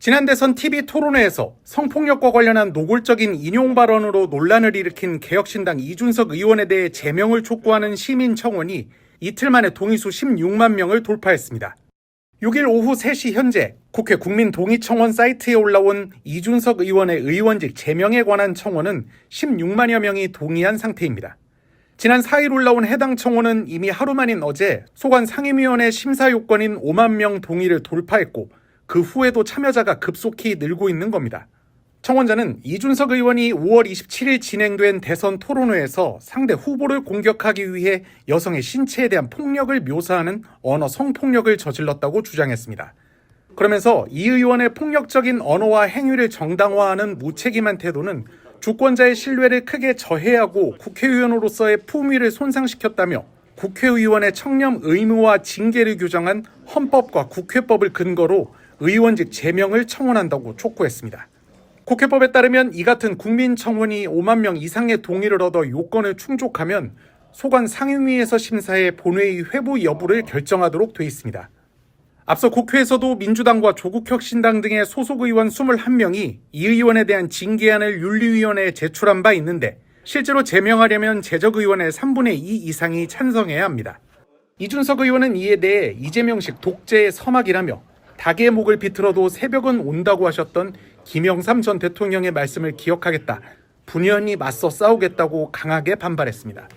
지난 대선 TV 토론회에서 성폭력과 관련한 노골적인 인용 발언으로 논란을 일으킨 개혁신당 이준석 의원에 대해 제명을 촉구하는 시민 청원이 이틀 만에 동의수 16만 명을 돌파했습니다. 6일 오후 3시 현재 국회 국민동의청원 사이트에 올라온 이준석 의원의 의원직 제명에 관한 청원은 16만여 명이 동의한 상태입니다. 지난 4일 올라온 해당 청원은 이미 하루 만인 어제 소관 상임위원회 심사 요건인 5만 명 동의를 돌파했고 그 후에도 참여자가 급속히 늘고 있는 겁니다. 청원자는 이준석 의원이 5월 27일 진행된 대선 토론회에서 상대 후보를 공격하기 위해 여성의 신체에 대한 폭력을 묘사하는 언어 성폭력을 저질렀다고 주장했습니다. 그러면서 이 의원의 폭력적인 언어와 행위를 정당화하는 무책임한 태도는 주권자의 신뢰를 크게 저해하고 국회의원으로서의 품위를 손상시켰다며 국회의원의 청렴 의무와 징계를 규정한 헌법과 국회법을 근거로 의원직 제명을 청원한다고 촉구했습니다. 국회법에 따르면 이 같은 국민 청원이 5만 명 이상의 동의를 얻어 요건을 충족하면 소관 상임위에서 심사해 본회의 회부 여부를 결정하도록 돼 있습니다. 앞서 국회에서도 민주당과 조국혁신당 등의 소속 의원 21명이 이 의원에 대한 징계안을 윤리위원회에 제출한 바 있는데 실제로 제명하려면 재적 의원의 3분의 2 이상이 찬성해야 합니다. 이준석 의원은 이에 대해 이재명식 독재의 서막이라며 닭의 목을 비틀어도 새벽은 온다고 하셨던 김영삼 전 대통령의 말씀을 기억하겠다. 분연히 맞서 싸우겠다고 강하게 반발했습니다.